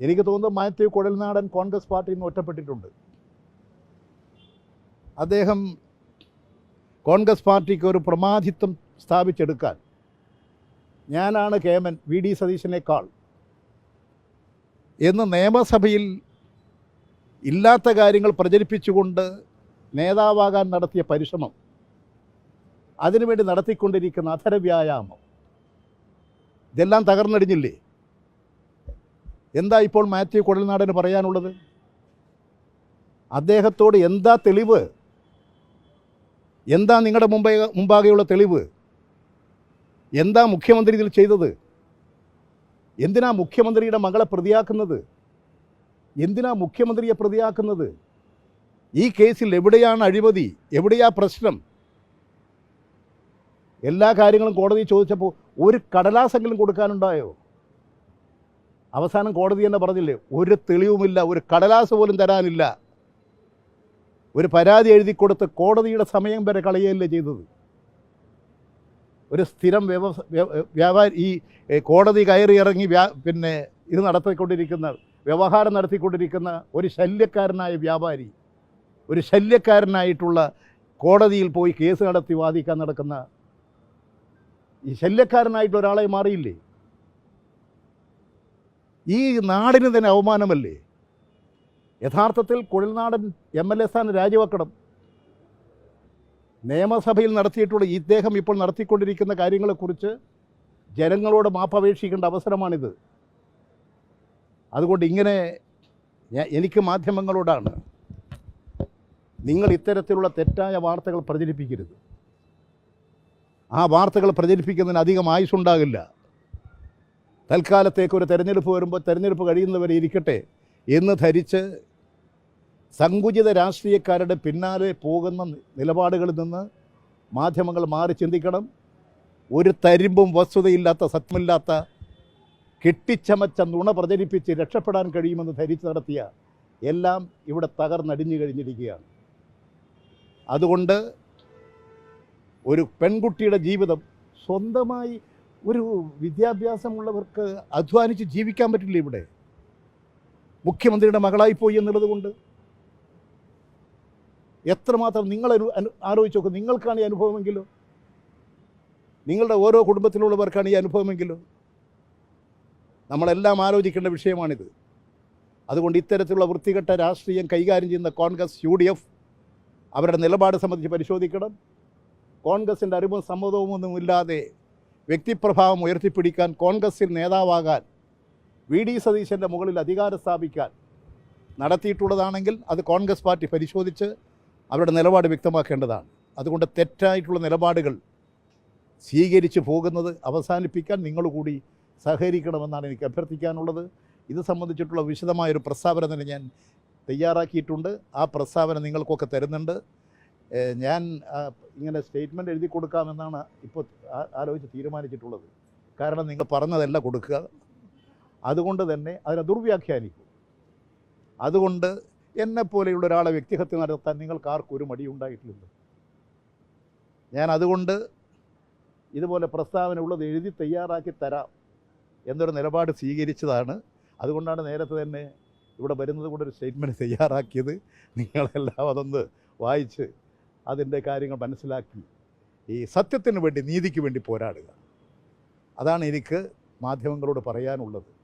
എനിക്ക് തോന്നുന്നു മാത്യു കുഴൽനാടൻ കോൺഗ്രസ് പാർട്ടിയിൽ നിന്ന് ഒറ്റപ്പെട്ടിട്ടുണ്ട്. അദ്ദേഹം കോൺഗ്രസ് പാർട്ടിക്ക് ഒരു പ്രമാധിത്വം സ്ഥാപിച്ചെടുക്കാൻ ഞാനാണ് കേമൻ വി ഡി സതീശനേക്കാൾ എന്ന് നിയമസഭയിൽ ഇല്ലാത്ത കാര്യങ്ങൾ പ്രചരിപ്പിച്ചുകൊണ്ട് നേതാവാകാൻ നടത്തിയ പരിശ്രമം അതിനുവേണ്ടി നടത്തിക്കൊണ്ടിരിക്കുന്ന അധരവ്യായാമം ഇതെല്ലാം തകർന്നടിഞ്ഞില്ലേ? എന്താ ഇപ്പോൾ മാത്യു കുഴൽനാടന് പറയാനുള്ളത്? അദ്ദേഹത്തോട് എന്താ തെളിവ്? എന്താ നിങ്ങളുടെ മുമ്പേ മുമ്പാകെയുള്ള തെളിവ്? എന്താ മുഖ്യമന്ത്രി ഇതിൽ ചെയ്തത്? എന്തിനാ മുഖ്യമന്ത്രിയുടെ മകളെ പ്രതിയാക്കുന്നത്? എന്തിനാ മുഖ്യമന്ത്രിയെ പ്രതിയാക്കുന്നത്? ഈ കേസിൽ എവിടെയാണ് അഴിമതി? എവിടെയാ പ്രശ്നം? എല്ലാ കാര്യങ്ങളും കോടതി ചോദിച്ചപ്പോൾ ഒരു കടലാസെങ്കിലും കൊടുക്കാനുണ്ടായോ? അവസാനം കോടതി തന്നെ പറഞ്ഞില്ലേ ഒരു തെളിവുമില്ല ഒരു കടലാസ് പോലും തരാനില്ല. ഒരു പരാതി എഴുതി കൊടുത്ത് കോടതിയുടെ സമയം വരെ കളയുകയല്ലേ ചെയ്തത്. ഒരു സ്ഥിരം വ്യവസ വ്യാപാരി ഈ കോടതി കയറി ഇറങ്ങി പിന്നെ ഇത് നടത്തിക്കൊണ്ടിരിക്കുന്ന വ്യവഹാരം നടത്തിക്കൊണ്ടിരിക്കുന്ന ഒരു ശല്യക്കാരനായ വ്യാപാരി ഒരു ശല്യക്കാരനായിട്ടുള്ള കോടതിയിൽ പോയി കേസ് നടത്തി വാദിക്കാൻ നടക്കുന്ന ഈ ശല്യക്കാരനായിട്ട് ഒരാളെ മാറിയില്ലേ? ഈ നാടിന് തന്നെ അവമാനമല്ലേ? യഥാർത്ഥത്തിൽ കുഴൽനാടൻ എം എൽ എ സ്ഥാനം രാജിവെക്കണം. നിയമസഭയിൽ നടത്തിയിട്ടുള്ള ഇദ്ദേഹം ഇപ്പോൾ നടത്തിക്കൊണ്ടിരിക്കുന്ന കാര്യങ്ങളെക്കുറിച്ച് ജനങ്ങളോട് മാപ്പപേക്ഷിക്കേണ്ട അവസരമാണിത്. അതുകൊണ്ട് ഇങ്ങനെ എനിക്ക് മാധ്യമങ്ങളോടാണ് നിങ്ങൾ ഇത്തരത്തിലുള്ള തെറ്റായ വാർത്തകൾ പ്രചരിപ്പിക്കരുത്. ആ വാർത്തകൾ പ്രചരിപ്പിക്കുന്നതിന് അധികം ആയുസ്സുണ്ടാകില്ല. തൽക്കാലത്തേക്ക് ഒരു തെരഞ്ഞെടുപ്പ് വരുമ്പോൾ തെരഞ്ഞെടുപ്പ് കഴിയുന്നവരെ ഇരിക്കട്ടെ എന്ന് ധരിച്ച് സങ്കുചിത രാഷ്ട്രീയക്കാരുടെ പിന്നാലെ പോകുന്ന നിലപാടുകളിൽ നിന്ന് മാധ്യമങ്ങൾ മാറി ചിന്തിക്കണം. ഒരു തരിമ്പും വസ്തുതയില്ലാത്ത സത്യമില്ലാത്ത കെട്ടിച്ചമച്ച നുണ പ്രചരിപ്പിച്ച് രക്ഷപ്പെടാൻ കഴിയുമെന്ന് ധരിച്ച് നടത്തിയ എല്ലാം ഇവിടെ തകർന്നടിഞ്ഞു കഴിഞ്ഞിരിക്കുകയാണ്. അതുകൊണ്ട് ഒരു പെൺകുട്ടിയുടെ ജീവിതം സ്വന്തമായി ഒരു വിദ്യാഭ്യാസമുള്ളവർക്ക് അധ്വാനിച്ച് ജീവിക്കാൻ പറ്റില്ല ഇവിടെ? മുഖ്യമന്ത്രിയുടെ മകളായിപ്പോയി എന്നുള്ളത് കൊണ്ട്? എത്രമാത്രം നിങ്ങൾ ആലോചിച്ച് നോക്കും. നിങ്ങൾക്കാണ് ഈ അനുഭവമെങ്കിലോ? നിങ്ങളുടെ ഓരോ കുടുംബത്തിലുള്ളവർക്കാണ് ഈ അനുഭവമെങ്കിലോ? നമ്മളെല്ലാം ആലോചിക്കേണ്ട വിഷയമാണിത്. അതുകൊണ്ട് ഇത്തരത്തിലുള്ള വൃത്തികെട്ട രാഷ്ട്രീയം കൈകാര്യം ചെയ്യുന്ന കോൺഗ്രസ് യു ഡി എഫ് അവരുടെ നിലപാട് സംബന്ധിച്ച് പരിശോധിക്കണം. കോൺഗ്രസിന്റെ അറിവും സമ്മതവും ഒന്നുമില്ലാതെ വ്യക്തിപ്രഭാവം ഉയർത്തിപ്പിടിക്കാൻ കോൺഗ്രസിൽ നേതാവാകാൻ വി ഡി സതീശന്റെ മുകളിൽ അധികാരം സ്ഥാപിക്കാൻ നടത്തിയിട്ടുള്ളതാണെങ്കിൽ അത് കോൺഗ്രസ് പാർട്ടി പരിശോധിച്ച് അവരുടെ നിലപാട് വ്യക്തമാക്കേണ്ടതാണ്. അതുകൊണ്ട് തെറ്റായിട്ടുള്ള നിലപാടുകൾ സ്വീകരിച്ചു പോകുന്നത് അവസാനിപ്പിക്കാൻ നിങ്ങൾ കൂടി സഹകരിക്കണമെന്നാണ് എനിക്ക് അഭ്യർത്ഥിക്കാനുള്ളത്. ഇത് സംബന്ധിച്ചിട്ടുള്ള വിശദമായൊരു പ്രസ്താവന തന്നെ ഞാൻ തയ്യാറാക്കിയിട്ടുണ്ട്. ആ പ്രസ്താവന നിങ്ങൾക്കൊക്കെ തരുന്നുണ്ട്. ഞാൻ ഇങ്ങനെ സ്റ്റേറ്റ്മെന്റ് എഴുതി കൊടുക്കാമെന്നാണ് ഇപ്പോൾ ആലോചിച്ച് തീരുമാനിച്ചിട്ടുള്ളത്. കാരണം നിങ്ങൾ പറഞ്ഞതല്ല കൊടുക്കുക. അതുകൊണ്ട് തന്നെ അതിനെ ദുർവ്യാഖ്യാനിക്കും. അതുകൊണ്ട് എന്നെപ്പോലെയുള്ള ഒരാളെ വ്യക്തിഹത്യ നടത്താൻ നിങ്ങൾക്ക് ആർക്കും ഒരു മടിയുണ്ടായിട്ടില്ല ഞാൻ അതുകൊണ്ട് ഇതുപോലെ പ്രസ്താവന ഉള്ളത് എഴുതി തയ്യാറാക്കി തരാം എന്നൊരു നിലപാട് സ്വീകരിച്ചതാണ്. അതുകൊണ്ടാണ് നേരത്തെ തന്നെ ഇവിടെ വരുന്നത് കൊണ്ടൊരു സ്റ്റേറ്റ്മെന്റ് തയ്യാറാക്കിയത്. നിങ്ങളെല്ലാം അതൊന്ന് വായിച്ച് അതിന്റെ കാര്യങ്ങൾ മനസ്സിലാക്കി ഈ സത്യത്തിന് വേണ്ടി നീതിക്ക് വേണ്ടി പോരാടുക. അതാണ് എനിക്ക് മാധ്യമങ്ങളോട് പറയാനുള്ളത്.